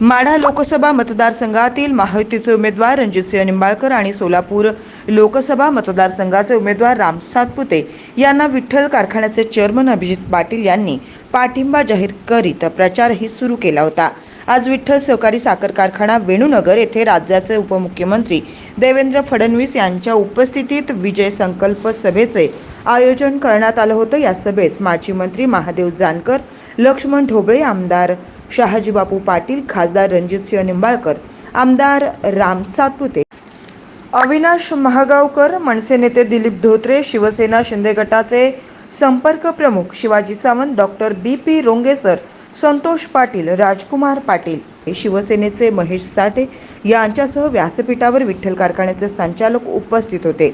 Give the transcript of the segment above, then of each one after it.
माढा लोकसभा मतदारसंघातील महायुतीचे उमेदवार रणजितसिंह निंबाळकर आणि सोलापूर लोकसभा मतदारसंघाचे उमेदवार राम सातपुते यांना विठ्ठल कारखान्याचे चेअरमन अभिजित पाटील यांनी पाठिंबा जाहीर करीत प्रचारही सुरू केला होता. आज विठ्ठल सहकारी साखर कारखाना वेणूनगर येथे राज्याचे उपमुख्यमंत्री देवेंद्र फडणवीस यांच्या उपस्थितीत विजय संकल्प सभेचे आयोजन करण्यात आलं होतं. या सभेस माजी मंत्री महादेव जानकर लक्ष्मण ढोबळे आमदार शहाजीबापू पाटील खासदार रणजितसिंह निंबाळकर आमदार राम सातपुते अविनाश महागावकर मनसे नेते दिलीप धोत्रे शिवसेना शिंदे गटाचे संपर्क प्रमुख Shivaji Sawant doctor B P Rongesar Santosh Patil Rajkumar Patil शिवसेनेचे महेश साठे यांच्यासह व्यासपीठावर विठ्ठल कारखान्याचे संचालक उपस्थित होते.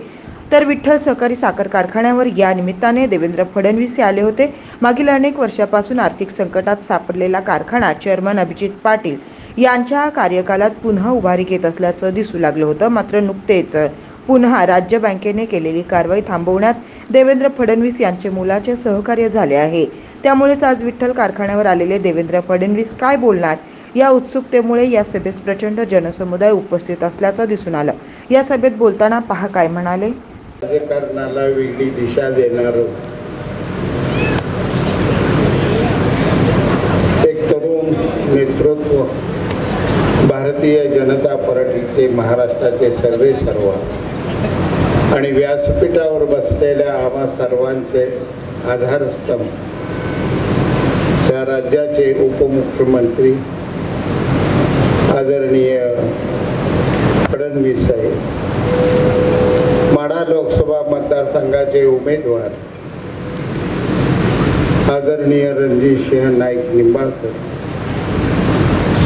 तर विठ्ठल सहकारी साखर कारखान्यावर या निमित्ताने देवेंद्र फडणवीस हे आले होते. मागील अनेक वर्षापासून आर्थिक संकटात सापडलेला कारखाना चेअरमन अभिजित पाटील यांच्या कार्यकालात पुन्हा उभारी घेत असल्याचं दिसू लागलं होतं. मात्र नुकतेच पुन्हा राज्य बँकेने केलेली कारवाई थांबवण्यात देवेंद्र फडणवीस यांचे मुलाचे सहकार्य झाले आहे. त्यामुळेच आज विठ्ठल कारखान्यावर आलेले देवेंद्र फडणवीस काय बोलणार? या उत्सुकतेमुळे या सभेस प्रचंड जनसमुदाय उपस्थित असल्याचं दिसून आलं. या सभेत बोलताना पहा काय म्हणाले? राजकारणाला वेगळी दिशा देणार. एक तरुण नेतृत्व भारतीय जनता पार्टीचे महाराष्ट्राचे सर्वे सर्व. आणि व्यासपीठावर बसलेल्या आम्हा सर्वांचे आधारस्तंभ. त्या राज्याचे उपमुख्यमंत्री आदरणीय फडणवीस साहेब. माढा लोकसभा मतदारसंघाचे उमेदवार आदरणीय रणजित सिंह नाईक निंबाळकर.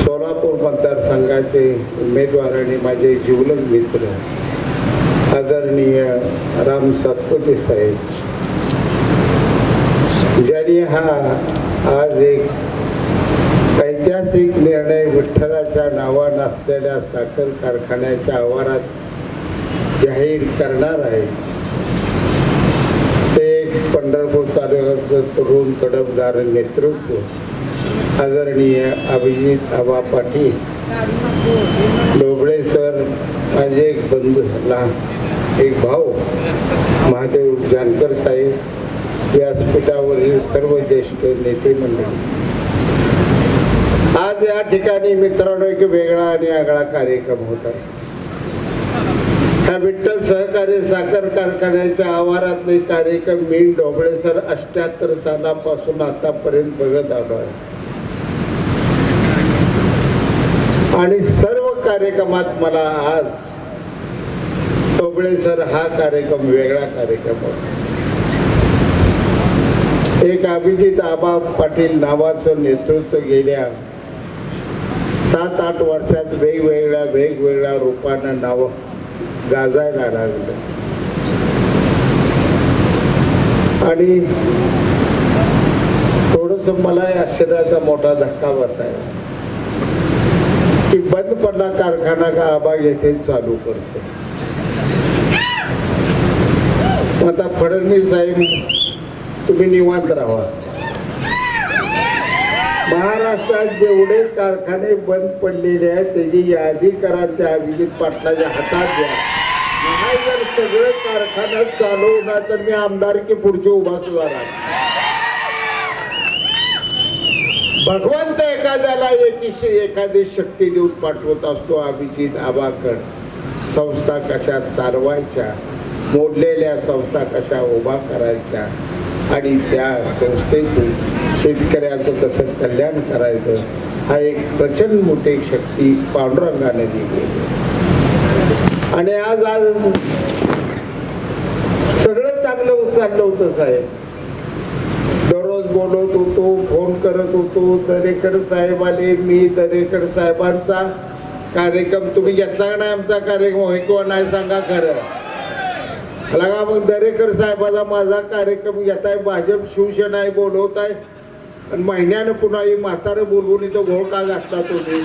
सोलापूर मतदारसंघाचे उमेदवार आणि माझे जीवलग मित्र आदरणीय राम सातपुते साहेब. ज्यांनी हा आज एक ऐतिहासिक निर्णय विठ्ठलाच्या नावानं असलेल्या साखर कारखान्याच्या आवारात जाहीर करणार आहे. ते पंढरपूर तालुक्याचं तरुण तडफदार नेतृत्व आदरणीय अभिजित आबा पाटील डोबळे सर माझे एक बंधू झाला. एक भाऊ महादेव जानकर साहेब व्यासपीठावरील सर्व ज्येष्ठ नेते मंडळी. आज या ठिकाणी मित्रांनो एक वेगळा आणि आगळा कार्यक्रम होत आहे. या विठ्ठल सहकारी साखर कारखान्याच्या आवारात कार्यक्रम मी ढोबळे सर अष्ट्याहत्तर सालापासून आतापर्यंत बघत आलो आहे. आणि सर्व कार्यक्रमात मला आज ढोबळे सर हा कार्यक्रम वेगळा कार्यक्रम होता. एक अभिजित आबा पाटील नावाचं नेतृत्व गेल्या सात आठ वर्षात वेगवेगळ्या वेगवेगळ्या रूपानं नावं गाजायला लागलं. आणि थोडस मला आश्चर्याचा मोठा धक्का बसायला. की बंद पडला कारखाना का आबा येथे चालू करतो? आता फडणवीस साहेब तुम्ही निवांत राहा. महाराष्ट्रात जेवढे कारखाने बंद पडलेले आहेत त्याची यादी करा त्या अभिजित पाटलाच्या हातात द्या. सगळं कारखान्यात चालवणार तर मी आमदारकी पुढचे उभा सुधारणार भगवंत एखाद्याला एकीशी एखादी शक्ती देऊन पाठवत असतो अभिजित आबाकड संस्था कशा चालवायच्या मोडलेल्या संस्था कशा उभा करायच्या आणि त्या संस्थेतून शेतकऱ्याचं कसं कल्याण करायचं हा एक प्रचंड मोठी शक्ती पांडुरंगाने दिली. आणि आज आज चाललं होतं साहेब. दररोज बोलत होतो फोन करत होतो दरेकर साहेब आले मी दरेकर साहेबांचा कार्यक्रम तुम्ही घेतला का नाही आमचा कार्यक्रम? होय किंवा नाही सांगा खरं. लगा मग दरेकर साहेबाचा माझा कार्यक्रम घेताय? भाजप शिवसेना बोलवत आहे आणि महिन्यानं पुन्हा ही म्हातारं बोलवून इथं घोळ का घातला तुम्ही?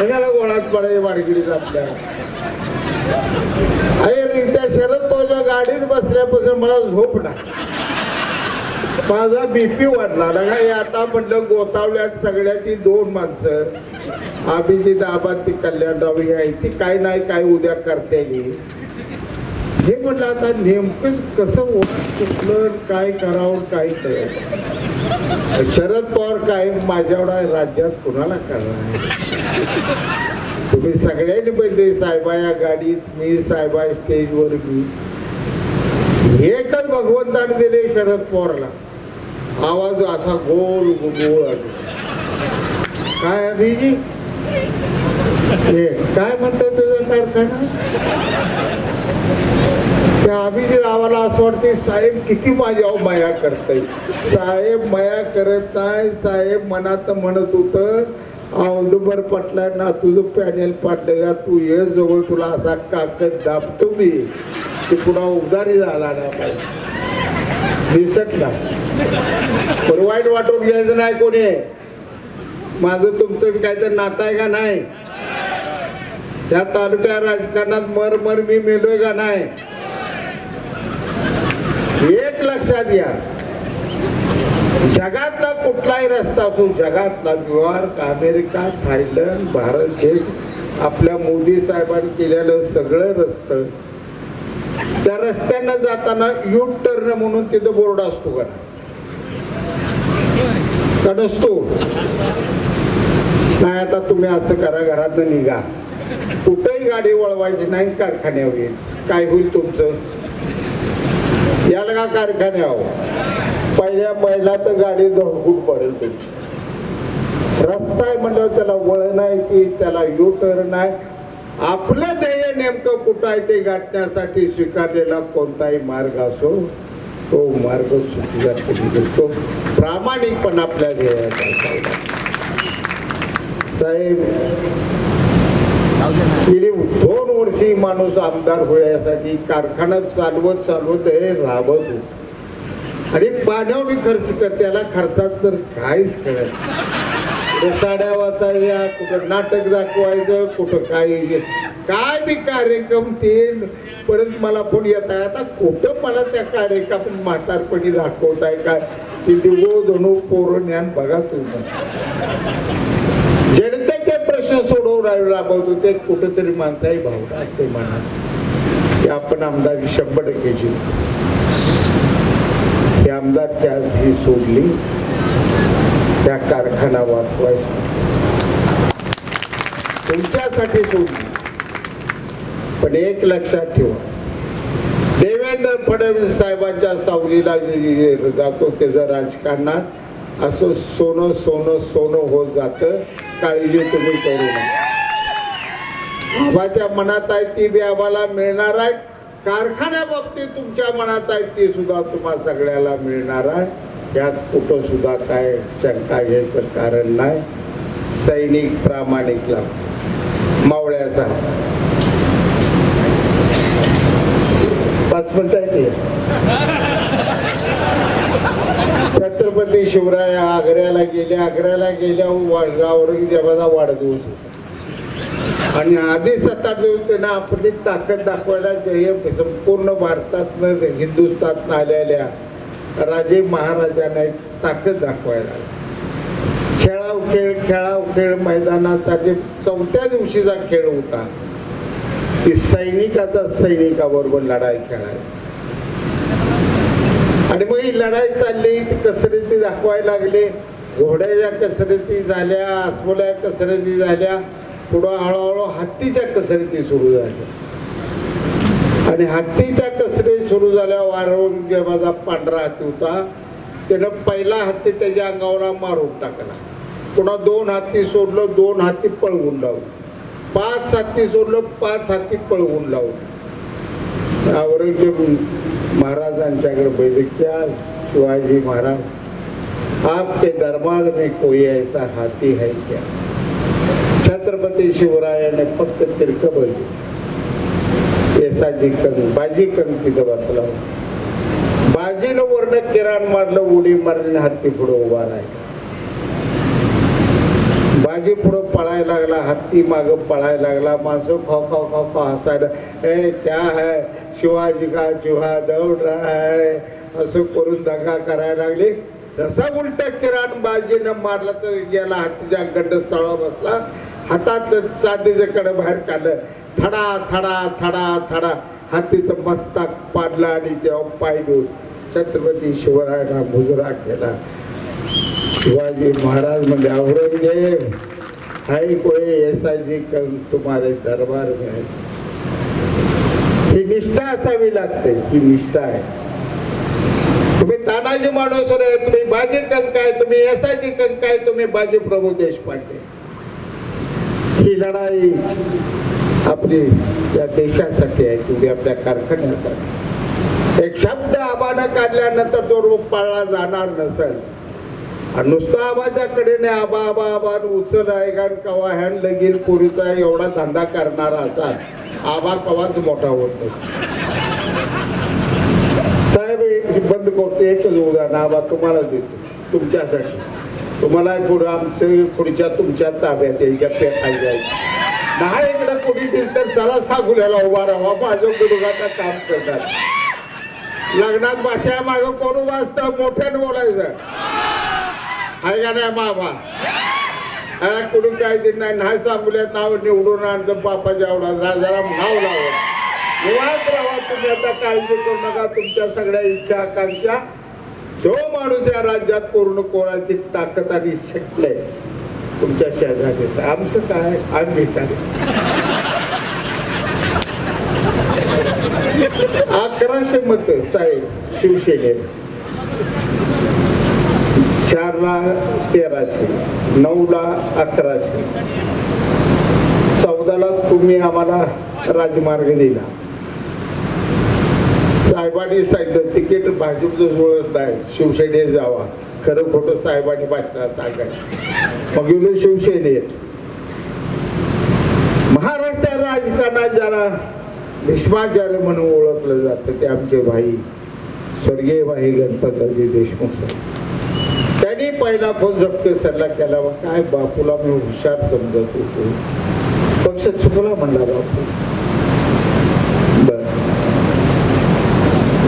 कशाला गोळात पडाय वाडगिडीत आपल्या अरे मी त्या शरद पवारच्या गाडीत बसल्यापासून मला झोप नाही. माझा बीपी वाढला. ना काय आता म्हटलं गोतावल्यात सगळ्याची ती दोन माणसं. अभिजित आबाद ती कल्याणराव आहे ती काय नाही काय उद्या करता येईल हे म्हटलं आता नेमकंच कसं चुकलं काय करावं काय कळलं. शरद पवार काय माझ्यावडा राज्यात कुणाला करणार तुम्ही सगळ्यांनी पहिले साहेबा या गाडीत मी साहेबा स्टेजवर मी एकच भगवंताने दिले शरद पवारला. आवाज असा गोल गोल काय अभिजी? हे काय म्हणतात तुझं कारखाना? त्या अभिजी आम्हाला असं वाटते साहेब किती माझ्या माया करताय. साहेब माया करत नाही. साहेब मनात म्हणत होत औदुबर पटला ना तुझं पॅनेल पाडलं का तू ये जवळ तुला असा कागद दाबतो मी की पुन्हा उदारी झाला नाही पाहिजे. दिसत ना पण वाईट वाटून घ्यायचं नाही कोणी. माझं तुमचं काहीतरी नातं आहे का नाही? त्या तालुक्या राजकारणात मर मर मी मेलोय का नाही? एक लक्षात घ्या. जगातला कुठलाही रस्ता असो जगातला न्यूयॉर्क अमेरिका थायलंड भारत देश आपल्या मोदी साहेबांनी केलेलं सगळं रस्त त्या रस्त्यानं जाताना यू टर्न म्हणून तिथं बोर्ड असतो का? का नसतो. नाही आता तुम्ही असं करा घरात निघा. कुठेही गाडी वळवायची नाही कारखान्यावर येईल काय होईल तुमचं? याला का कारखान्यावर पहिल्या महिला तर गाडी धडकून पडेल तुमची रस्ता आहे म्हणल्यावर त्याला वळण आहे की त्याला यू टर्न आहे आपलं ध्येय नेमकं कुठं आहे ते गाठण्यासाठी स्वीकारलेला कोणताही मार्ग असो तो मार्ग चुकीचा कधी दिसतो प्रामाणिकपण आपल्या ध्येयाचा साहेब गेली दोन वर्षी माणूस आमदार होण्यासाठी कारखाना चालवत चालवत हे राबत होत. आणि पाण्यावर खर्च कर त्याला खर्चात तर काहीच करत साड्या वाचायला कुठं नाटक दाखवायचं कुठं काय काय बी कार्यक्रम ते परत मला फोन येत आहे. आता कुठं मला त्या कार्यक्रम म्हातारपणी दाखवताय काय ते दिवो धनु पोर ज्ञान बघा तुम्ही. जनतेचे प्रश्न सोडवून राबवतो. ते कुठंतरी माणसाही भावना असते म्हणा. ते आपण आमदार शंभर टक्के जिंकतो ते आमदार आज ही सोडली. त्या कारखाना वाचवायचा. तुमच्यासाठी सोडली. पण एक लक्षात ठेवा. देवेंद्र फडणवीस साहेबांच्या सावलीला जे- जातो त्याचं राजकारणात असं सोनं सोनं सोनं होत जात काळजी तुम्ही करू नका. आबाच्या मनात आहे ती बी आम्हाला मिळणार आहे. कारखान्या बाबतीत तुमच्या मनात आहे ते सुद्धा तुम्हाला सगळ्याला मिळणार आहे. त्यात कुठं सुद्धा काय शंका घ्यायचं कारण नाही. सैनिक प्रामाणिक मावळ्याचा पाच मिनिटं आहे ते छत्रपती शिवराय आग्र्याला गेले आग्र्याला गेल्या औरंगजेबाचा वाढदिवस होता. आणि आधी सत्ता त्यांना आपली ताकद दाखवायला हो. जे संपूर्ण भारतात हिंदुस्थान आलेल्या राजे महाराजांना ताकद दाखवायला खेळाव खेळ खेळाव खेळ मैदानाचा जे चौथ्या दिवशीचा खेळ होता ती सैनिकाचा सैनिकाबरोबर लढाई खेळायची. आणि मग ही लढाई चालली ती कसरती दाखवायला लागले. घोड्याच्या कसरती झाल्या अस्वल्या कसरती झाल्या. पुढं हळूहळू हत्तीच्या कसरती सुरू झाल्या. आणि हत्तीच्या कसरी सुरू झाल्या माझा पांढरा हत्ती होता त्यानं पहिला हत्ती त्याच्या अंगावर मारून टाकला. पुन्हा दोन हत्ती सोडलं दोन हत्ती पळवून लावून. पाच हत्ती सोडलं पाच हत्ती पळवून लावून. औरंगजेब महाराजांच्याकडे बैठक्या शिवाजी महाराज आपके दरबार में कोई ऐसा हाथी है क्या? छत्रपती शिवरायाने फक्त तिरक बोलली. येसाजी कंग बाजी कंग तिथं बसला बाजीनं वर्ण किराण मारलं उडी मारली हत्ती पुढे उभा राहिला. बाजी पुढं पळायला लागला हत्ती माग पळायला लागला माणसं खाव खाव खाव खाव हसायला ए त्या है शिवाजी का चुहा दौड राय असं करून दगा करायला लागली. जसा उलट किराण बाजीनं मारला तर गेला हत्तीच्या गंडस्थळावर बसला. हातात चांदीचं बाहेर काढलं थडा थडा थडा थडा हत्तीचं मस्तक पाडलं आणि तेव्हा पाय देऊन छत्रपती शिवरायांना मुजरा केला. शिवाजी महाराज म्हणजे औरंगजेब हाय कोळे ऐसा जी कम तुम्हारे दरबार में ही निष्ठा असावी लागते ही निष्ठा आहे. तुम्ही तानाजी माणूस तुम्ही बाजी कंक आहे तुम्ही एसाची कंक आहे तुम्ही बाजी प्रभू देशपांडे. ही लढाई आपली या देशासाठी आहे तुम्ही आपल्या कारखान्यासाठी. एक शब्द आबानं काढल्यानंतर तो रोग पाळला जाणार नसेल. आणि नुसतं आबाच्या कडेने आबा आबा आबा उचल आहे कारण कवा हँड लगील पोरीचा एवढा धंदा करणारा असा. आबा कवाच मोठा होतो साहेब बंद करतो याच उदाहरण आबा तुम्हाला देतो तुमच्यासाठी. तुम्हाला पुढं आमचं पुढच्या तुमच्या ताब्यात येईल का पेटायला जाईल. नाही एकदा कोणी दिल तर चला सागुल्याला उभा राहा माझं गुरुगाचा काम करतात. लग्नात भाषा मागं कोण उभा असतं? मोठ्यानं बोलायचं. आहे का नाही मामा? अरे कुठून काय देत नाही? नाही सांगूल्यात नाव निवडून आणतं बापाच्या आवडा जरा नाव लावा. निवांत राहा तुम्ही आता काळजी करू नका तुमच्या सगळ्या इच्छा आकांक्षा जो माणूस या राज्यात पूर्ण कोणाची ताकद आणि शक्ती आहे तुमच्या शेजारीच आमचं काय? आम्ही काय? अकराशे मत साहेब शिवसेने चारला तेराशे नऊला अकराशे. चौदाला तुम्ही आम्हाला राजमार्ग दिला. साहेबांनी सांगितलं तिकीट भाजपचं जुळत नाही. शिवसेनेत जावा. खरं खोटं साहेबांनी भाषणात सांगायचं. मग गेलो शिवसेनेत. महाराष्ट्र राजकारणात ज्याला भीष्माचार्य म्हणून ओळखलं जातं ते आमचे भाई स्वर्गीय भाई गणपतराजे देशमुख साहेब. त्यांनी पहिला फोन जप्त सल्ला केला काय बापूला मी हुशार समजत होतो. पक्ष चुकला म्हणला बापू बर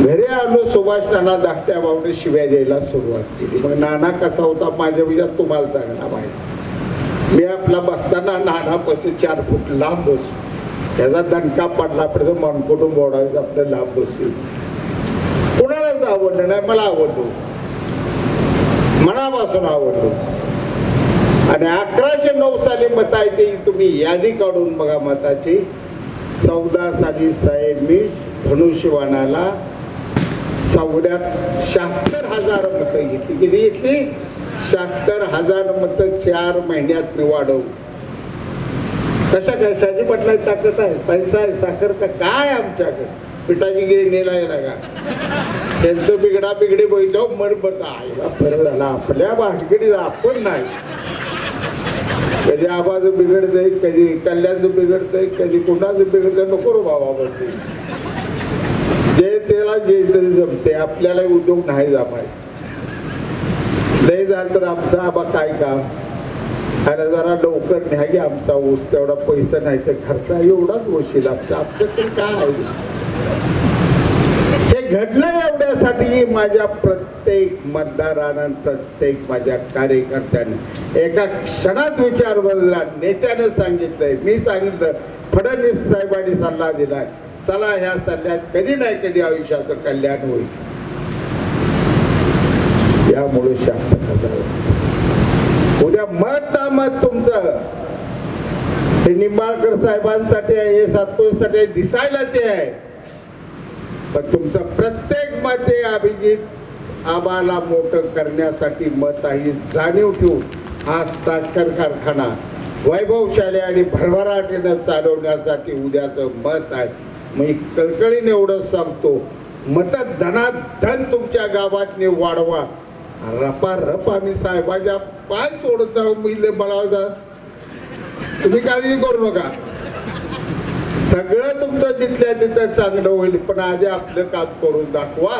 घरी आलो सुभाष नाना धाकट्या भाऊने शिव्या द्यायला सुरुवात केली. मग नाना कसा होता माझ्या विचार तुम्हाला चांगला माहिती मी आपला बसताना नाना पसे चार फूट लांब बसू. त्याचा दणका पडला पडतो मनकुटून बोडायचं आपलं लांब बसू. कुणालाच आवडलं नाही मला आवडतो मनापासून आवडलो. आणि अकराशे नऊ साली मत आहे ते तुम्ही यादी काढून बघा मताची. चौदा साली साहेब मी धनुष्यवाणाला चौऱ्यात शहात्तर हजार मतं घेतली. किती घेतली? शहात्तर हजार मतं चार महिन्यात मी वाढवू. कशा कशाची पटला ताकद आहे. पैसा आहे. साखर का काय आमच्याकडे? पिठाची गिरी नेला ना का? त्यांचं बिगडा बिगडी बघितलं मन बघ. आईला बरं झाला. आपल्या भानगडीत आपण नाही. कधी आबाचं बिघडतंय कधी कल्याणचं बिघडतंय कधी कुणाचं बिघडतंय नको रो बाबा बसते जे त्याला जे तरी जमते आपल्याला उद्योग नाही जमाय नाही झालं तर आमचा आबा काय काम? अरे जरा लवकर न्या की आमचा ऊस तेवढा पैसा नाही तर खर्च एवढाच वशील आमचा. आमचं काय आहे? हे घडलं एवढ्यासाठी माझ्या प्रत्येक मतदारानं प्रत्येक माझ्या कार्यकर्त्याने एका क्षणात विचार बदला नेत्यानं सांगितलंय मी सांगितलं फडणवीस साहेबांनी सल्ला दिलाय. माणसाला ह्या सल्ल्यात कधी नाही कधी आयुष्याचं कल्याण होईल. यामुळे शहात्तर हजार उद्या मत ना मत तुमचं. हे निंबाळकर साहेबांसाठी आहे हे सातपुतेसाठी आहे, दिसायला ते आहे. पण तुमचं प्रत्येक मत हे अभिजित आबाला मोठं करण्यासाठी मत आहे जाणीव ठेवून हा साखर कारखाना वैभवशाली आणि भरभराटीनं चालवण्यासाठी उद्याचं मत आहे. मी कळकळीने एवढं सांगतो मत धनाधन तुमच्या गावातने वाढवा. रपा रप आम्ही साहेबाच्या पाय सोडत जाऊ मिले मला तुम्ही काळजी करू नका. सगळं तुमचं तिथल्या तिथं चांगलं होईल पण आधी आपलं काम करून दाखवा.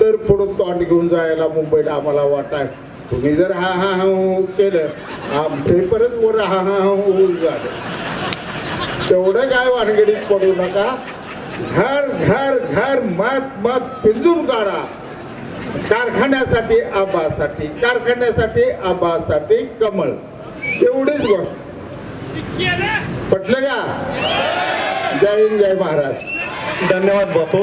तर पुढं तोंड घेऊन जायला मुंबईला आम्हाला वाटाय. तुम्ही जर हा हा हा केलं आमचे परत वर हा हा हा होऊन झालं तेवढं काय वानगडीत पडू नका. घर घर घर मत मत पिंजून काढा. कारखान्यासाठी आबासाठी. कारखान्यासाठी आबासाठी कमळ. एवढीच गोष्ट. पटलं का? जय हिंद जय महाराज. धन्यवाद बापू.